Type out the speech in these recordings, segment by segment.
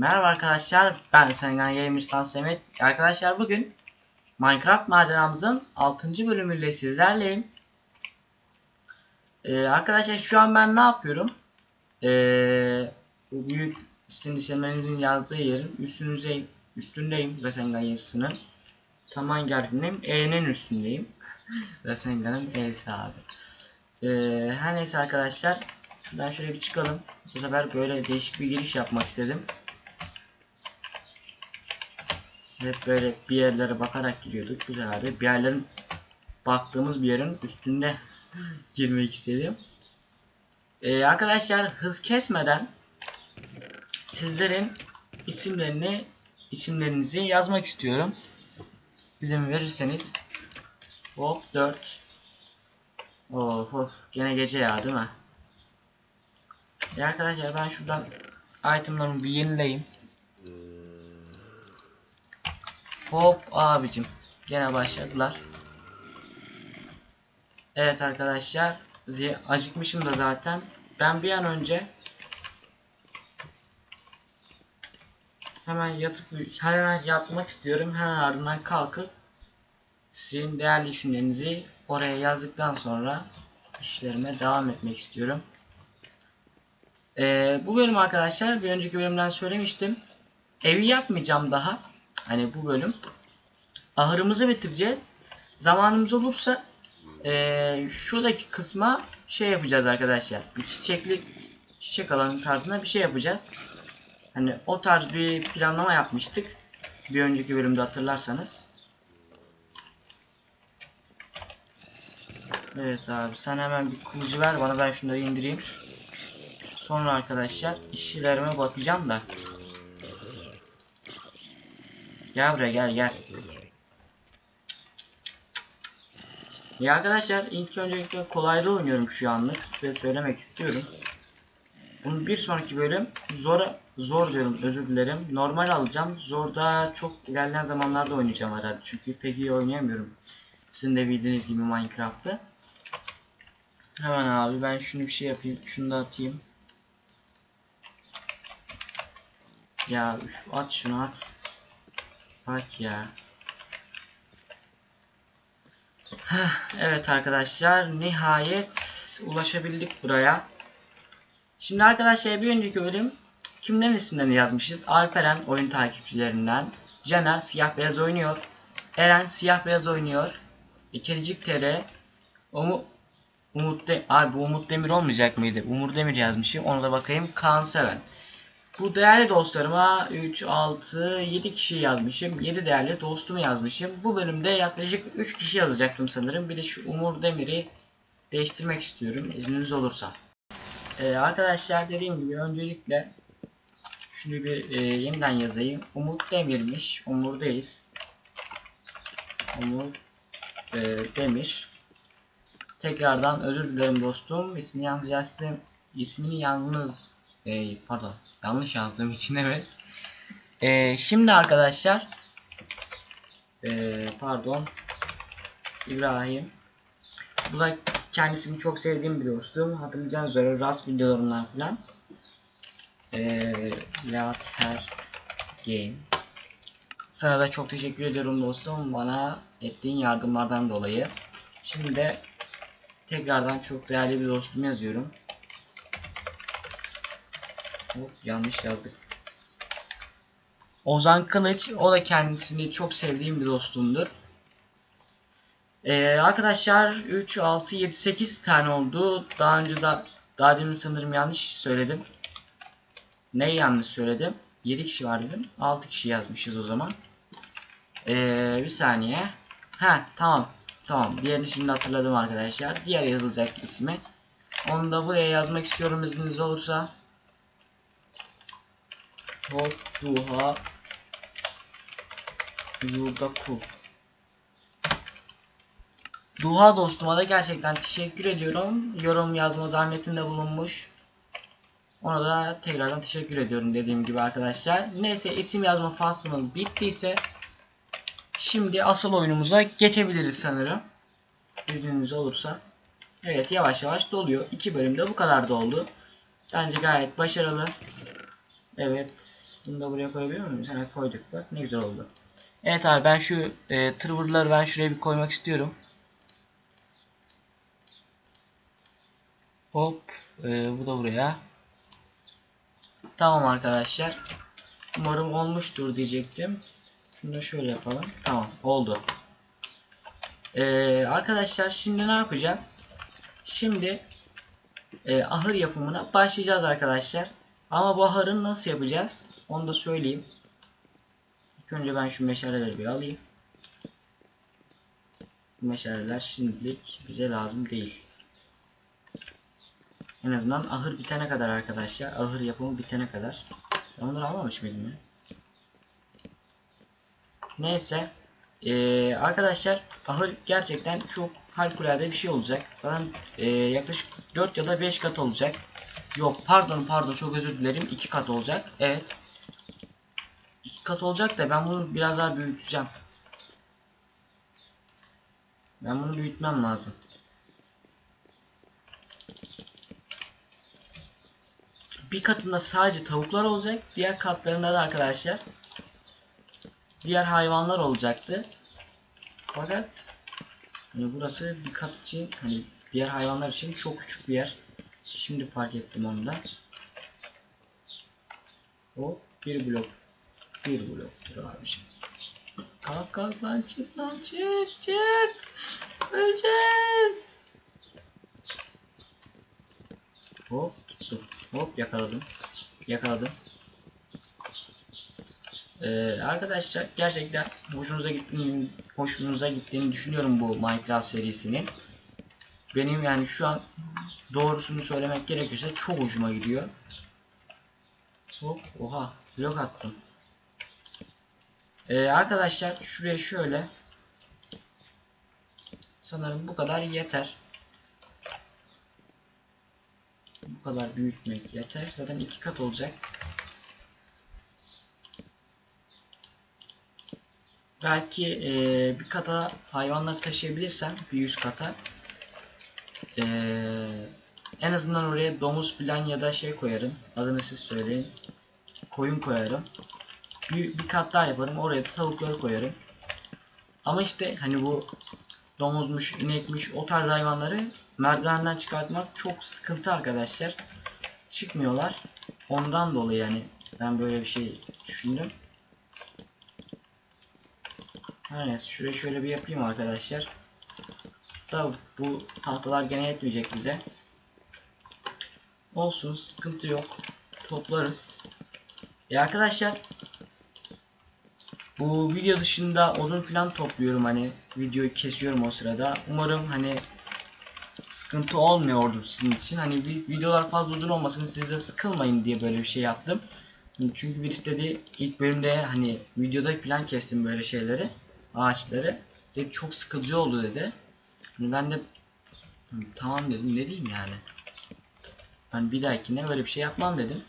Merhaba arkadaşlar, ben Sengan Gamer Sans Samet. Arkadaşlar bugün Minecraft maceramızın 6. bölümüyle sizlerleyim. Ee, arkadaşlar şu an ben ne yapıyorum? Ee, bu büyük sizin isimlerinizin yazdığı yerin üstünüze, üstündeyim Rasengan yazısının. Tam hangi harfindeyim? E'nin üstündeyim. Rasengan'ın E'si abi. Ee, her neyse arkadaşlar şuradan şöyle bir çıkalım. Bu sefer böyle değişik bir giriş yapmak istedim. Hep böyle bir yerlere bakarak giriyorduk. Sefer de bir yerlerin baktığımız bir yerin üstünde girmek istedim. Ee, arkadaşlar hız kesmeden sizlerin isimlerini isimlerinizi yazmak istiyorum. İzin verirseniz hop 4 Of of gene gece ya değil mi? Ya arkadaşlar ben şuradan itemlarımı bir yenileyim. Hop abicim gene başladılar. Evet arkadaşlar acıkmışım da zaten. Ben bir an önce hemen yatıp hemen yatmak istiyorum. Hemen ardından kalkıp sizin değerli isimlerinizi oraya yazdıktan sonra işlerime devam etmek istiyorum. Ee, bu bölüm arkadaşlar bir önceki bölümden söylemiştim. Evi yapmayacağım daha. Hani bu bölüm. Ahırımızı bitireceğiz. Zamanımız olursa ee, şuradaki kısma şey yapacağız arkadaşlar. Bir çiçekli çiçek alanı tarzında bir şey yapacağız. Hani o tarz bir planlama yapmıştık. Bir önceki bölümde hatırlarsanız. Evet abi sen hemen bir kılıcı ver bana ben şunları indireyim. Sonra arkadaşlar işlerime bakacağım da. Gel buraya gel gel. Ya arkadaşlar ilk öncelikle kolayda oynuyorum şu anlık size söylemek istiyorum. Bunu bir sonraki bölüm zor zor diyorum özür dilerim. Normal alacağım. Zorda çok ilerleyen zamanlarda oynayacağım herhalde. Çünkü pek iyi oynayamıyorum. Sizin de bildiğiniz gibi Minecraft'ı. Hemen abi ben şunu bir şey yapayım. Şunu da atayım. Ya üf, at şunu at. Bak ya. Evet arkadaşlar nihayet ulaşabildik buraya. Şimdi arkadaşlar bir önceki bölüm kimlerin isimlerini yazmışız? Alperen oyun takipçilerinden. Caner siyah beyaz oynuyor. Eren siyah beyaz oynuyor. E, Kedicik TR. Umu, Umut de Abi bu Umut Demir olmayacak mıydı? Umur Demir yazmışım. Onu da bakayım. Kaan Seven. Bu değerli dostlarıma 3, 6, 7 kişi yazmışım. 7 değerli dostumu yazmışım. Bu bölümde yaklaşık 3 kişi yazacaktım sanırım. Bir de şu Umur Demir'i değiştirmek istiyorum. İzniniz olursa. Ee, arkadaşlar dediğim gibi öncelikle şunu bir e, yeniden yazayım. Umut Demir'miş. Umur değil. Umur e, Demir. Tekrardan özür dilerim dostum. İsmini yalnız yazdım. İsmini yalnız e, pardon yanlış yazdığım için evet. E, şimdi arkadaşlar e, pardon İbrahim bu da kendisini çok sevdiğim bir dostum. Hatırlayacağınız üzere Rust videolarından filan. E, Lat Her Game. Sana da çok teşekkür ediyorum dostum bana ettiğin yardımlardan dolayı. Şimdi de tekrardan çok değerli bir dostum yazıyorum. Hop, yanlış yazdık. Ozan Kılıç o da kendisini çok sevdiğim bir dostumdur. Ee, arkadaşlar 3, 6, 7, 8 tane oldu. Daha önce de daha demin sanırım yanlış söyledim. Neyi yanlış söyledim? 7 kişi var dedim. 6 kişi yazmışız o zaman. Ee, bir saniye. Ha tamam. Tamam. Diğerini şimdi hatırladım arkadaşlar. Diğer yazılacak ismi. Onu da buraya yazmak istiyorum izniniz olursa. Hop duha Yudaku Duha dostuma da gerçekten teşekkür ediyorum. Yorum yazma zahmetinde bulunmuş. Ona da tekrardan teşekkür ediyorum dediğim gibi arkadaşlar. Neyse isim yazma faslımız bittiyse şimdi asıl oyunumuza geçebiliriz sanırım. İzniniz olursa. Evet yavaş yavaş doluyor. İki bölümde bu kadar da oldu. Bence gayet başarılı. Evet. Bunu da buraya koyabiliyor muyum? Sana koyduk bak. Ne güzel oldu. Evet abi ben şu e, tırvırları ben şuraya bir koymak istiyorum. Hop. e, bu da buraya. Tamam arkadaşlar. Umarım olmuştur diyecektim. Şunu da şöyle yapalım. Tamam oldu. Ee, arkadaşlar şimdi ne yapacağız? Şimdi e, ahır yapımına başlayacağız arkadaşlar. Ama bu ahırı nasıl yapacağız? Onu da söyleyeyim. İlk önce ben şu meşaleleri bir alayım. Bu meşaleler şimdilik bize lazım değil. En azından ahır bitene kadar arkadaşlar. Ahır yapımı bitene kadar. Ben onları almamış mıydım ya? Neyse. Ee, arkadaşlar ahır gerçekten çok harikulade bir şey olacak. Zaten e, yaklaşık 4 ya da 5 kat olacak. Yok pardon pardon çok özür dilerim 2 kat olacak. Evet. 2 kat olacak da ben bunu biraz daha büyüteceğim. Ben bunu büyütmem lazım. Bir katında sadece tavuklar olacak. Diğer katlarında da arkadaşlar diğer hayvanlar olacaktı. Fakat hani burası bir kat için hani diğer hayvanlar için çok küçük bir yer. Şimdi fark ettim onu da. O bir blok. Bir bloktur abiciğim. Kalk kalk lan çık lan çık çık. Öleceğiz. Hop tuttum. Hop yakaladım. Yakaladım. Ee, arkadaşlar gerçekten hoşunuza gittiğini, hoşunuza gittiğini düşünüyorum bu Minecraft serisinin. Benim yani şu an doğrusunu söylemek gerekirse çok hoşuma gidiyor. Hop, oha, blok attım. Ee, arkadaşlar şuraya şöyle sanırım bu kadar yeter. Bu kadar büyütmek yeter. Zaten iki kat olacak. Belki e, bir kata hayvanları taşıyabilirsem bir üst kata e, en azından oraya domuz filan ya da şey koyarım. Adını siz söyleyin. Koyun koyarım. Bir, bir kat daha yaparım. Oraya da tavukları koyarım. Ama işte hani bu domuzmuş, inekmiş o tarz hayvanları merdivenden çıkartmak çok sıkıntı arkadaşlar. Çıkmıyorlar. Ondan dolayı yani ben böyle bir şey düşündüm. Her neyse şurayı şöyle bir yapayım arkadaşlar. Da bu tahtalar gene yetmeyecek bize. Olsun sıkıntı yok. Toplarız. E arkadaşlar bu video dışında odun filan topluyorum hani videoyu kesiyorum o sırada. Umarım hani sıkıntı olmuyordur sizin için. Hani videolar fazla uzun olmasın siz de sıkılmayın diye böyle bir şey yaptım. Çünkü bir istediği ilk bölümde hani videoda filan kestim böyle şeyleri ağaçları. Dedi çok sıkıcı oldu dedi. Hani ben de tamam dedim ne diyeyim yani. Ben bir dahakine böyle bir şey yapmam dedim.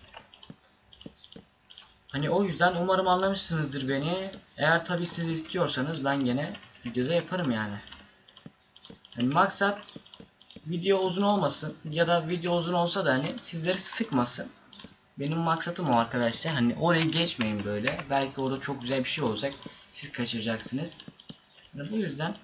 Hani o yüzden umarım anlamışsınızdır beni. Eğer tabi siz istiyorsanız ben gene videoda yaparım yani. yani maksat video uzun olmasın ya da video uzun olsa da hani sizleri sıkmasın. Benim maksatım o arkadaşlar. Hani oraya geçmeyin böyle. Belki orada çok güzel bir şey olacak. Siz kaçıracaksınız. Yani bu yüzden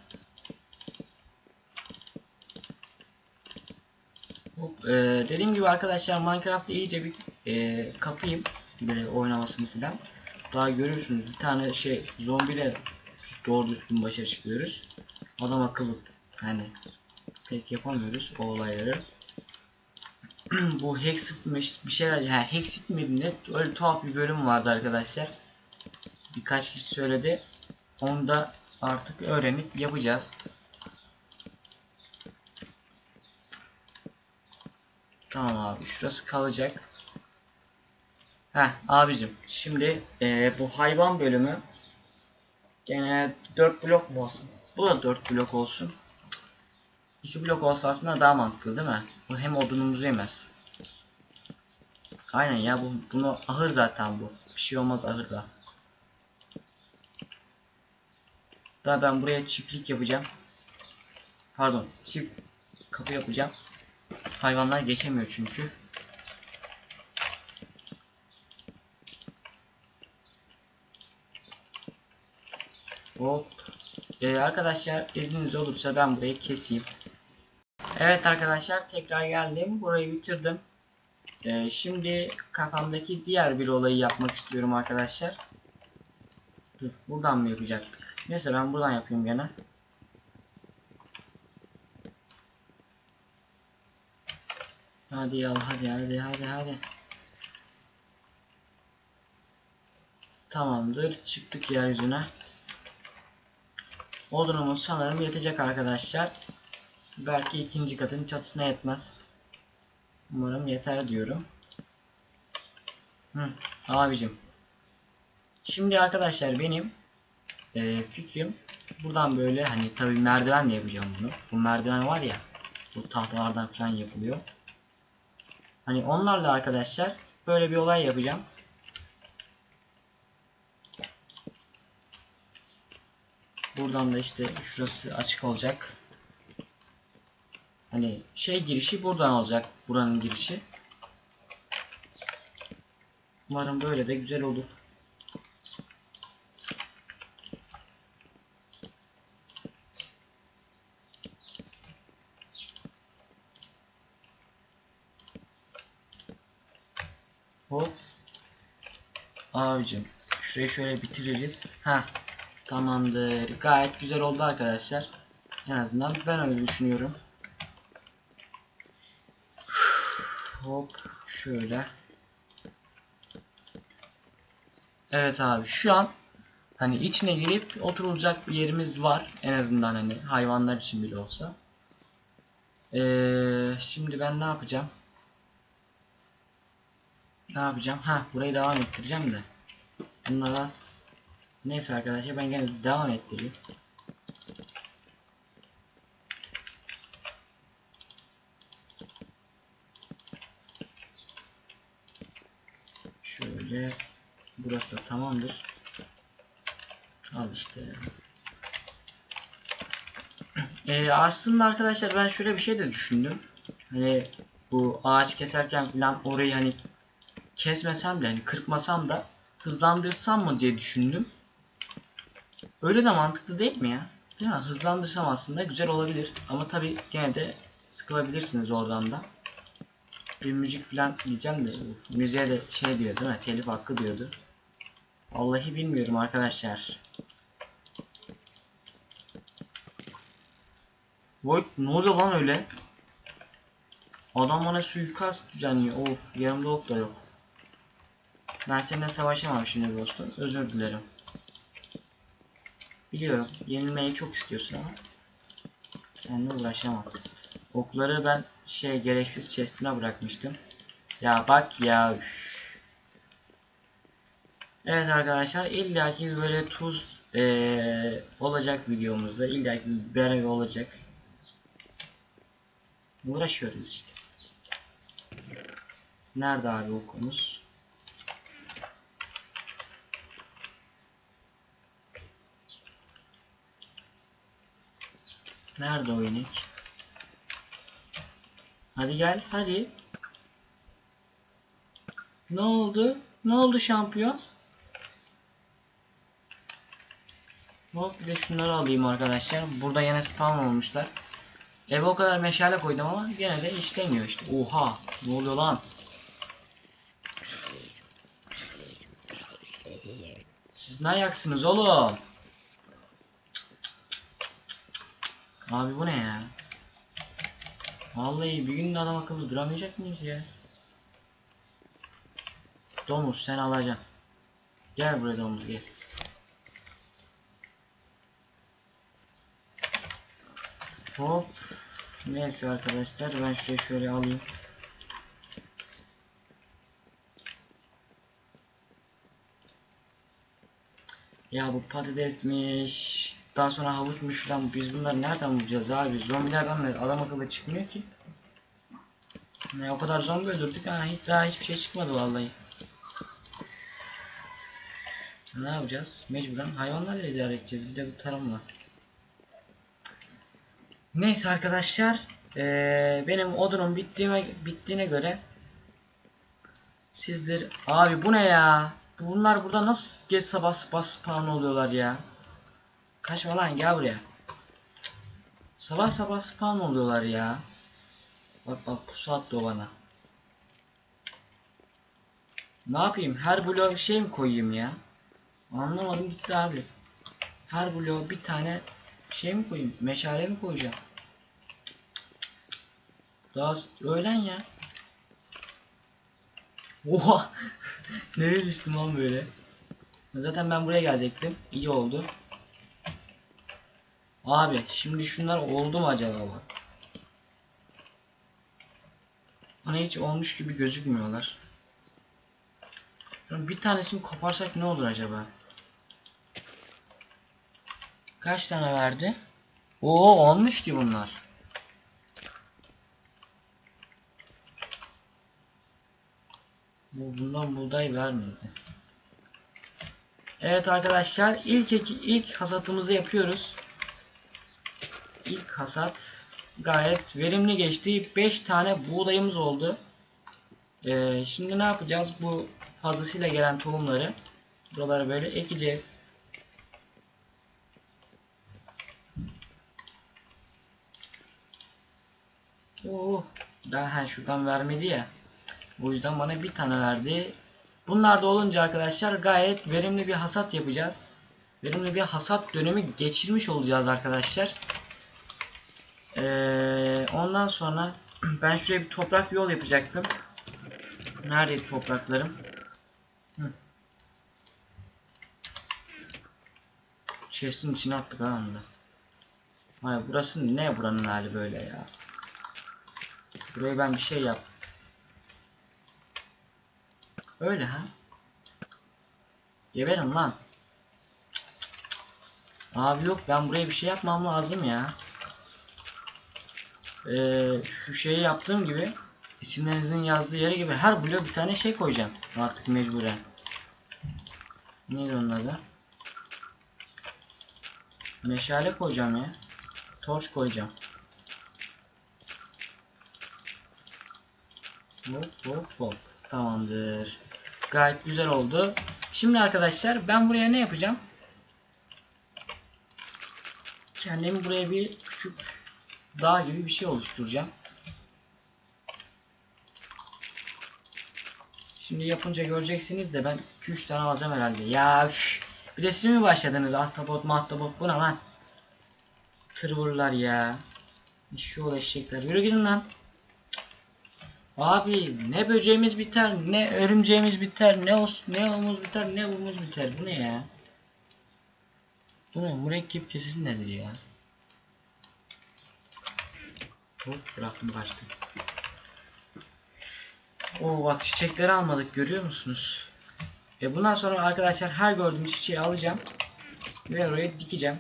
Hop, e, dediğim gibi arkadaşlar Minecraft'ta iyice bir e, kapayım böyle oynamasını filan. Daha görüyorsunuz bir tane şey zombiyle doğru düzgün başa çıkıyoruz. Adam akıllı yani pek yapamıyoruz o olayları. bu Hexit'miş bir şeyler yani Hexit mi ne öyle tuhaf bir bölüm vardı arkadaşlar. Birkaç kişi söyledi. Onu da artık öğrenip yapacağız. Tamam abi şurası kalacak. Heh abicim şimdi e, bu hayvan bölümü gene 4 blok mu olsun? Bu da 4 blok olsun. 2 blok olsa aslında daha mantıklı değil mi? Bu hem odunumuzu yemez. Aynen ya bu bunu ahır zaten bu. Bir şey olmaz ahırda. Daha ben buraya çiftlik yapacağım. Pardon çift kapı yapacağım. Hayvanlar geçemiyor çünkü. Hop. Ee, arkadaşlar izniniz olursa ben burayı keseyim. Evet arkadaşlar tekrar geldim. Burayı bitirdim. Ee, şimdi kafamdaki diğer bir olayı yapmak istiyorum arkadaşlar. Dur buradan mı yapacaktık? Neyse ben buradan yapayım gene. Hadi ya hadi hadi hadi hadi. Tamamdır çıktık yeryüzüne. Odunumuz sanırım yetecek arkadaşlar. Belki ikinci katın çatısına yetmez. Umarım yeter diyorum. Hı, abicim. Şimdi arkadaşlar benim e, fikrim buradan böyle hani tabi merdivenle yapacağım bunu. Bu merdiven var ya bu tahtalardan falan yapılıyor. Hani onlarla arkadaşlar böyle bir olay yapacağım. Buradan da işte şurası açık olacak. Hani şey girişi buradan olacak. Buranın girişi. Umarım böyle de güzel olur. Hop. Abicim şurayı şöyle bitiririz. Ha. Tamamdır. Gayet güzel oldu arkadaşlar. En azından ben öyle düşünüyorum. Hop şöyle. Evet abi şu an hani içine girip oturulacak bir yerimiz var. En azından hani hayvanlar için bile olsa. Ee, şimdi ben ne yapacağım? Ne yapacağım? Ha burayı devam ettireceğim de. Bunlar az. Neyse arkadaşlar ben gene devam ettireyim. Şöyle burası da tamamdır. Al işte. Ee, aslında arkadaşlar ben şöyle bir şey de düşündüm. Hani bu ağaç keserken falan orayı hani kesmesem de hani kırpmasam da hızlandırsam mı diye düşündüm. Öyle de mantıklı değil mi ya? Değil mi? Hızlandırsam aslında güzel olabilir. Ama tabi gene de sıkılabilirsiniz oradan da. Bir müzik falan diyeceğim de uf, müziğe de şey diyor değil mi? Telif hakkı diyordu. Vallahi bilmiyorum arkadaşlar. Vay ne oluyor lan öyle? Adam bana suikast düzenliyor. Of yanımda ok da yok. Ben seninle savaşamam şimdi dostum. Özür dilerim. Biliyorum. Yenilmeyi çok istiyorsun ama. Seninle uğraşamam. Okları ben şey gereksiz chest'ine bırakmıştım. Ya bak ya. üf. Evet arkadaşlar illaki böyle tuz eee, olacak videomuzda. illaki bir olacak. Uğraşıyoruz işte. Nerede abi okumuz? Nerede o inek? Hadi gel hadi. Ne oldu? Ne oldu şampiyon? Hop bir de şunları alayım arkadaşlar. Burada yine spawn olmuşlar. Eve o kadar meşale koydum ama gene de işlemiyor işte. Oha! Ne oluyor lan? Siz ne ayaksınız oğlum? Abi bu ne ya? Vallahi bir gün de adam akıllı duramayacak mıyız ya? Domuz sen alacaksın. Gel buraya domuz gel. Hop. Neyse arkadaşlar ben şurayı şöyle alayım. Ya bu patatesmiş. Daha sonra havuçmuş lan. Biz bunları nereden bulacağız abi? Zombilerden de adam akıllı çıkmıyor ki. Ne o kadar zombi öldürdük ha hiç daha hiçbir şey çıkmadı vallahi. Ne yapacağız? Mecburen hayvanlarla idare edeceğiz. Bir de bu tarımla. Neyse arkadaşlar. eee, benim odunum bittiğime, bittiğine göre sizdir. Abi bu ne ya? Bunlar burada nasıl geç sabah sabah spawn oluyorlar ya? Kaçma lan gel buraya. Sabah sabah spawn oluyorlar ya. Bak bak pusu attı bana. Ne yapayım? Her bloğa bir şey mi koyayım ya? Anlamadım gitti abi. Her bloğa bir tane şey mi koyayım? Meşale mi koyacağım? Daha öğlen ya. Oha! Nereye düştüm lan böyle? Zaten ben buraya gelecektim. İyi oldu. Abi şimdi şunlar oldu mu acaba bak? Bana hiç olmuş gibi gözükmüyorlar. Bir tanesini koparsak ne olur acaba? Kaç tane verdi? Oo olmuş ki bunlar. Bu bundan buğday vermedi. Evet arkadaşlar ilk ilk hasatımızı yapıyoruz. İlk hasat gayet verimli geçti. 5 tane buğdayımız oldu. Ee, şimdi ne yapacağız? Bu fazlasıyla gelen tohumları buralara böyle ekeceğiz. Oo, daha ha, şuradan vermedi ya. O yüzden bana bir tane verdi. Bunlar da olunca arkadaşlar gayet verimli bir hasat yapacağız. Verimli bir hasat dönemi geçirmiş olacağız arkadaşlar. Ee, ondan sonra ben şuraya bir toprak yol yapacaktım. Nerede topraklarım? Hı. Chest'in içine attık ha anda. Hayır burası ne buranın hali böyle ya. Burayı ben bir şey yap. Öyle ha. Geberin lan. Abi yok ben buraya bir şey yapmam lazım ya. Ee, şu şeyi yaptığım gibi isimlerinizin yazdığı yere gibi her bloğa bir tane şey koyacağım. Artık mecburen. Neydi onun adı? Meşale koyacağım ya. Torç koyacağım. Hop hop hop. Tamamdır. Gayet güzel oldu. Şimdi arkadaşlar ben buraya ne yapacağım? Kendimi buraya bir küçük dağ gibi bir şey oluşturacağım. Şimdi yapınca göreceksiniz de ben 2-3 tane alacağım herhalde. Ya üf. Bir de siz mi başladınız? Ahtapot mahtapot bu ne lan? Tırvırlar ya. Şu eşekler. Yürü gidin lan. Abi ne böceğimiz biter, ne örümceğimiz biter, ne os, ne omuz biter, ne bumuz biter. Bu ne ya? Bu ne? Mürekkep kesesi nedir ya? Hop bıraktım kaçtım. Oo bak çiçekleri almadık görüyor musunuz? E bundan sonra arkadaşlar her gördüğüm çiçeği alacağım. Ve oraya dikeceğim.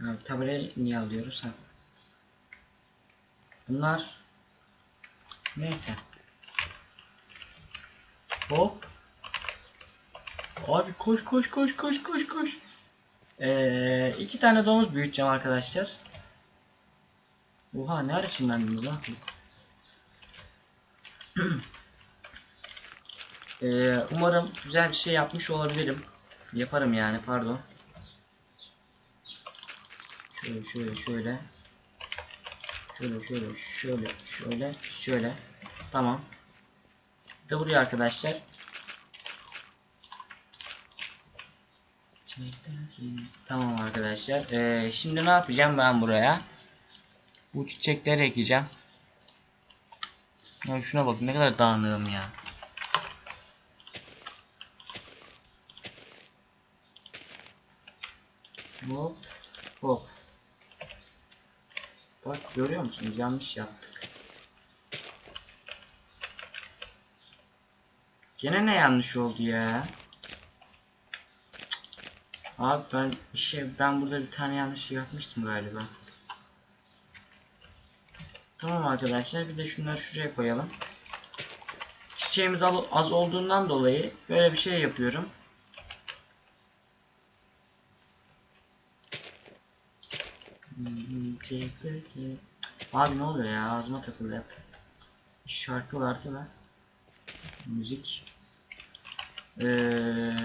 Ha, tabelayı niye alıyoruz ha? Bunlar Neyse. Hop. Abi koş koş koş koş koş koş. Ee, iki tane domuz büyüteceğim arkadaşlar. Oha ne ara çimlendiniz lan siz? ee, umarım güzel bir şey yapmış olabilirim. Yaparım yani pardon. Şöyle şöyle şöyle. Şöyle şöyle şöyle şöyle şöyle. Tamam. De buraya arkadaşlar. Tamam arkadaşlar. Ee, şimdi ne yapacağım ben buraya? Bu çiçekleri ekeceğim. Ya şuna bak ne kadar dağınığım ya. Hop hop. Bak görüyor musunuz? Yanlış yaptık. Gene ne yanlış oldu ya? Abi ben şey ben burada bir tane yanlış yapmıştım galiba. Tamam arkadaşlar bir de şunları şuraya koyalım. Çiçeğimiz az olduğundan dolayı böyle bir şey yapıyorum. Abi ne oluyor ya ağzıma takıldı hep. Şarkı vardı da. Müzik. Ee,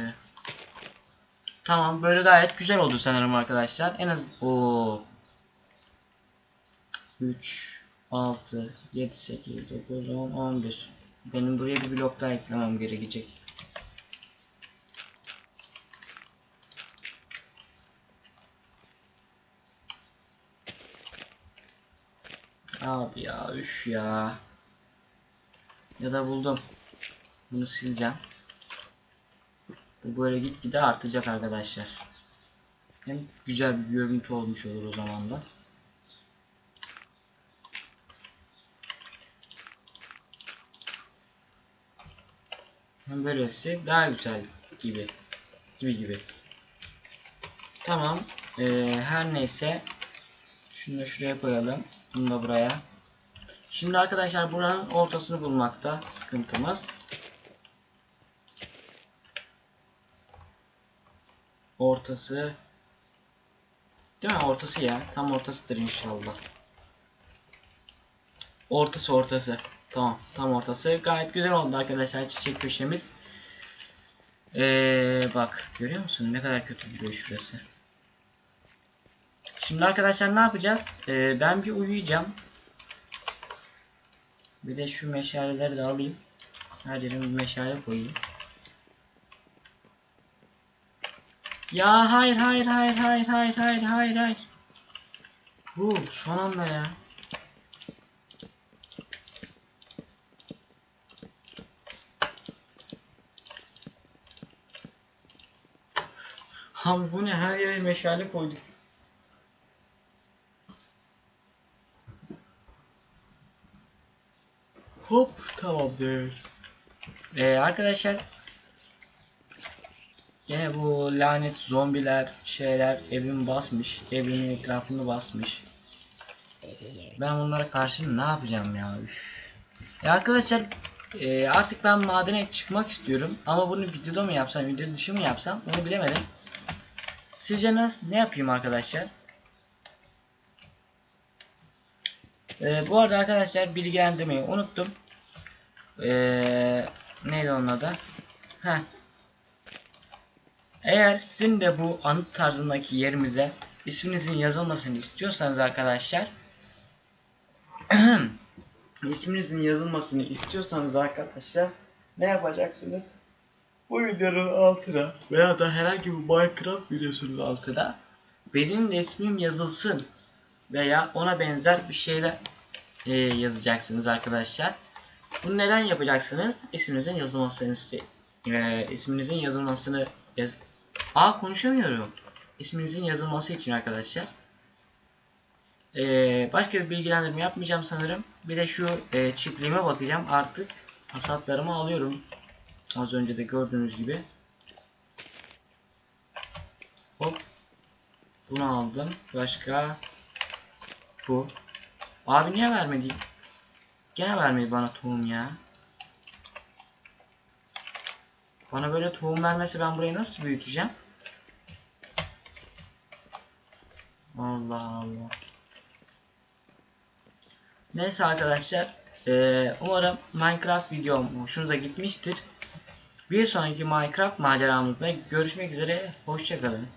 Tamam böyle gayet güzel oldu sanırım arkadaşlar. En az o 3 6 7 8 9 10 11. Benim buraya bir blok daha eklemem gerekecek. Abi ya üş ya. Ya da buldum. Bunu sileceğim. Bu böyle gitgide artacak arkadaşlar. Hem güzel bir görüntü olmuş olur o zaman da. Hem böylesi daha güzel gibi. Gibi gibi. Tamam. Ee, her neyse. Şunu da şuraya koyalım. Bunu da buraya. Şimdi arkadaşlar buranın ortasını bulmakta sıkıntımız. Ortası. Değil mi? Ortası ya. Tam ortasıdır inşallah. Ortası ortası. Tamam. Tam ortası. Gayet güzel oldu arkadaşlar çiçek köşemiz. Ee, bak görüyor musun ne kadar kötü duruyor şurası. Şimdi arkadaşlar ne yapacağız? Ee, ben bir uyuyacağım. Bir de şu meşaleleri de alayım. Her yerime bir meşale koyayım. Ya hayır hayır hayır hayır hayır hayır hayır hayır. Bu son anda ya. Abi bu ne her yere meşale koyduk. Hop tamamdır. Ee, arkadaşlar Yine bu lanet zombiler şeyler evimi basmış. Evimin etrafını basmış. Ben bunlara karşı ne yapacağım ya? Üf. Ya arkadaşlar e, artık ben madene çıkmak istiyorum. Ama bunu videoda mı yapsam, video dışı mı yapsam onu bilemedim. Sizce nasıl, ne yapayım arkadaşlar? E, bu arada arkadaşlar bilgilendirmeyi unuttum. E, neydi onun adı? Heh, eğer sizin de bu anıt tarzındaki yerimize isminizin yazılmasını istiyorsanız arkadaşlar isminizin yazılmasını istiyorsanız arkadaşlar ne yapacaksınız? Bu videonun altına veya da herhangi bir Minecraft videosunun altına benim ismim yazılsın veya ona benzer bir şeyler e, yazacaksınız arkadaşlar. Bunu neden yapacaksınız? İsminizin yazılmasını iste e, isminizin yazılmasını yaz Aa konuşamıyorum. İsminizin yazılması için arkadaşlar. Ee, başka bir bilgilendirme yapmayacağım sanırım. Bir de şu e, çiftliğime bakacağım. Artık hasatlarımı alıyorum. Az önce de gördüğünüz gibi. Hop. Bunu aldım. Başka. Bu. Abi niye vermedi? Gene vermedi bana tohum ya. Bana böyle tohum vermesi ben burayı nasıl büyüteceğim? Allah Allah. Neyse arkadaşlar. Ee, umarım Minecraft videom hoşunuza gitmiştir. Bir sonraki Minecraft maceramızda görüşmek üzere. Hoşçakalın.